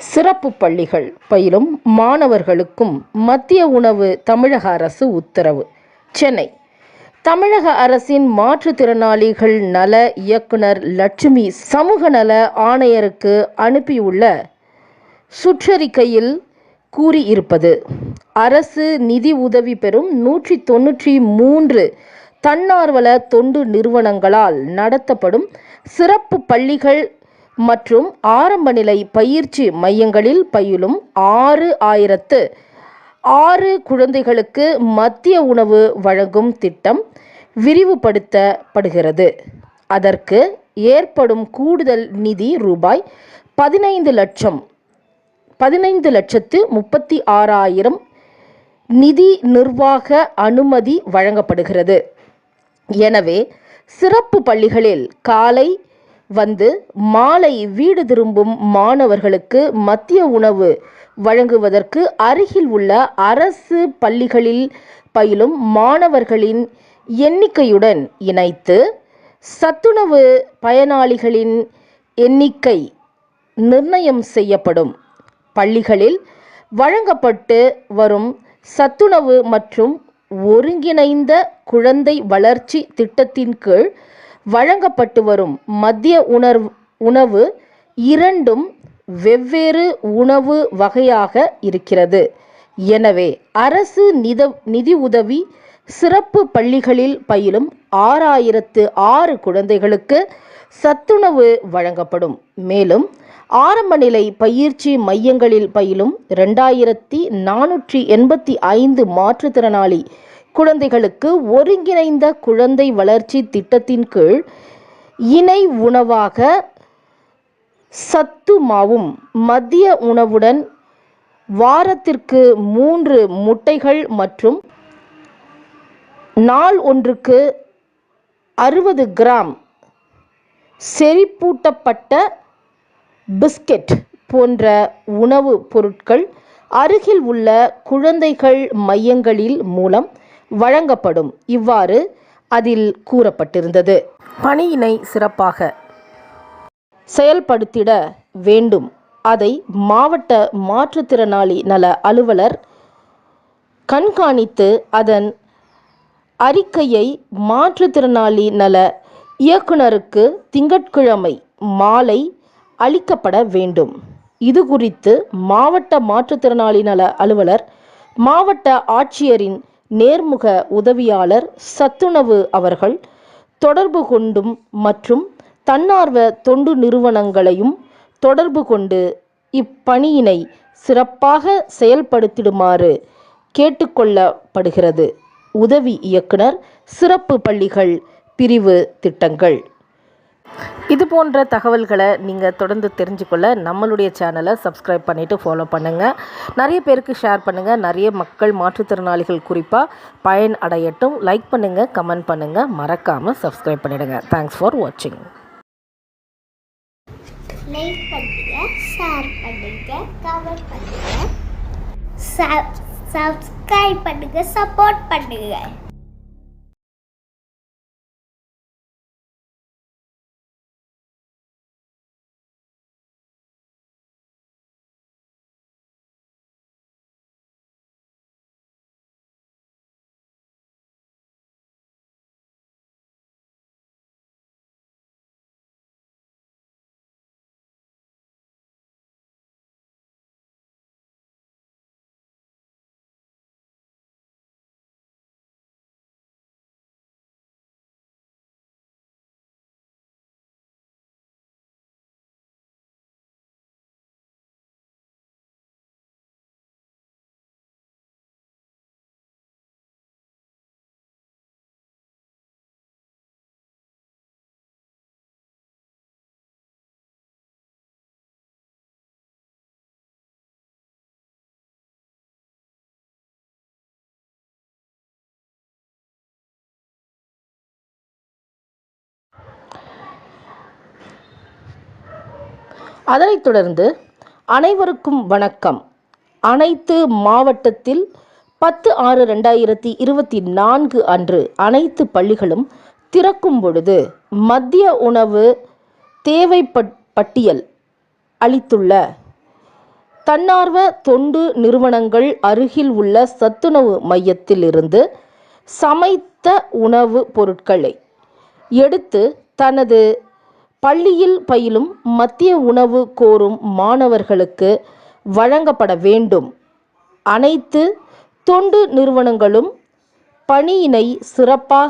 சிறப்பு பள்ளிகள் பயிலும் மாணவர்களுக்கும் மத்திய உணவு தமிழக அரசு உத்தரவு. சென்னை. தமிழக அரசின் மாற்றுத்திறனாளிகள் நல இயக்குனர் லட்சுமி சமூக நல ஆணையருக்கு அனுப்பியுள்ள சுற்றறிக்கையில் கூறியிருப்பது அரசு நிதி உதவி பெறும் நூற்றி தொன்னூற்றி மூன்று தன்னார்வல தொண்டு நிறுவனங்களால் நடத்தப்படும் சிறப்பு பள்ளிகள் மற்றும் ஆரம்ப நிலை பயிற்சி மையங்களில் பயிலும் ஆறு ஆயிரத்து ஆறு குழந்தைகளுக்கு மத்திய உணவு வழங்கும் திட்டம் விரிவுபடுத்தப்படுகிறது. அதற்கு ஏற்படும் கூடுதல் நிதி ரூபாய் பதினைந்து லட்சம் பதினைந்து லட்சத்து முப்பத்தி ஆறாயிரம் நிதி நிர்வாக அனுமதி வழங்கப்படுகிறது. எனவே சிறப்பு பள்ளிகளில் காலை வந்து மாலை வீடு திரும்பும் மாணவர்களுக்கு மத்திய உணவு வழங்குவதற்கு அருகில் உள்ள அரசு பள்ளிகளில் பயிலும் மாணவர்களின் எண்ணிக்கையுடன் இணைத்து சத்துணவு பயனாளிகளின் எண்ணிக்கை நிர்ணயம் செய்யப்படும். பள்ளிகளில் வழங்கப்பட்டு வரும் சத்துணவு மற்றும் ஒருங்கிணைந்த குழந்தை வளர்ச்சி திட்டத்தின் கீழ் வழங்கப்பட்டு வரும் மத்திய உணர்வு உணவு இரண்டும் வெவ்வேறு உணவு வகையாக இருக்கிறது. எனவே அரசு நித நிதி உதவி சிறப்பு பள்ளிகளில் பயிலும் ஆறாயிரத்து ஆறு குழந்தைகளுக்கு சத்துணவு வழங்கப்படும். மேலும் ஆரம்ப நிலை பயிற்சி மையங்களில் பயிலும் ரெண்டாயிரத்தி நானூற்றி எண்பத்தி ஐந்து மாற்றுத்திறனாளி குழந்தைகளுக்கு ஒருங்கிணைந்த குழந்தை வளர்ச்சி திட்டத்தின் கீழ் இணை உணவாக சத்து மாவும் மதிய உணவுடன் வாரத்திற்கு மூன்று முட்டைகள் மற்றும் நாள் ஒன்றுக்கு அறுபது கிராம் செறிப்பூட்டப்பட்ட பிஸ்கெட் போன்ற உணவுப் பொருட்கள் அருகில் உள்ள குழந்தைகள் மையங்களில் மூலம் வழங்கப்படும். இவ்வாறு அதில் கூறப்பட்டிருந்தது. பணியினை சிறப்பாக செயல்படுத்திட வேண்டும். அதை மாவட்ட மாற்றுத்திறனாளி நல அலுவலர் கண்காணித்து அதன் அறிக்கையை மாற்றுத்திறனாளி நல இயக்குனருக்கு திங்கட்கிழமை மாலை அளிக்கப்பட வேண்டும். இது குறித்து மாவட்ட மாற்றுத்திறனாளி நல அலுவலர் மாவட்ட ஆட்சியரின் நேர்முக உதவியாளர் சத்துணவு அவர்கள் தொடர்பு கொண்டும் மற்றும் தன்னார்வ தொண்டு நிறுவனங்களையும் தொடர்பு கொண்டு இப்பணியினை சிறப்பாக செயல்படுத்திடுமாறு கேட்டுக்கொள்ளப்படுகிறது. உதவி இயக்குனர் சிறப்பு பள்ளிகள் பிரிவு திட்டங்கள். இது போன்ற தகவல்களை நீங்கள் தொடர்ந்து தெரிஞ்சுக்கொள்ள நம்மளுடைய சேனலை சப்ஸ்கிரைப் பண்ணிவிட்டு ஃபாலோ பண்ணுங்கள் நிறைய பேருக்கு ஷேர் பண்ணுங்கள் நிறைய மக்கள் மாற்றுத்திறனாளிகள் குறிப்பாக பயன் அடையட்டும். லைக் பண்ணுங்கள் கமெண்ட் பண்ணுங்கள் மறக்காமல் சப்ஸ்கிரைப் பண்ணிவிடுங்க தேங்க்ஸ் ஃபார் வாட்சிங் லைக் பண்ணுங்க ஷேர் பண்ணுங்க கமெண்ட் பண்ணுங்க. சப்ஸ்கிரைப் பண்ணுங்க சப்போர்ட் பண்ணுங்க. அதனைத் தொடர்ந்து அனைவருக்கும் வணக்கம். அனைத்து மாவட்டத்தில் பத்து ஆறு ரெண்டாயிரத்தி இருபத்தி நான்கு அன்று அனைத்து பள்ளிகளும் திறக்கும் பொழுது மத்திய உணவு தேவை பட்டியல் அளித்துள்ள தன்னார்வ தொண்டு நிறுவனங்கள் அருகில் உள்ள சத்துணவு மையத்திலிருந்து சமைத்த உணவு பொருட்களை எடுத்து தனது பள்ளியில் பயிலும் மத்திய உணவு கோரும் மாணவர்களுக்கு வழங்கப்பட வேண்டும். அனைத்து தொண்டு நிறுவனங்களும் பணியினை சிறப்பாக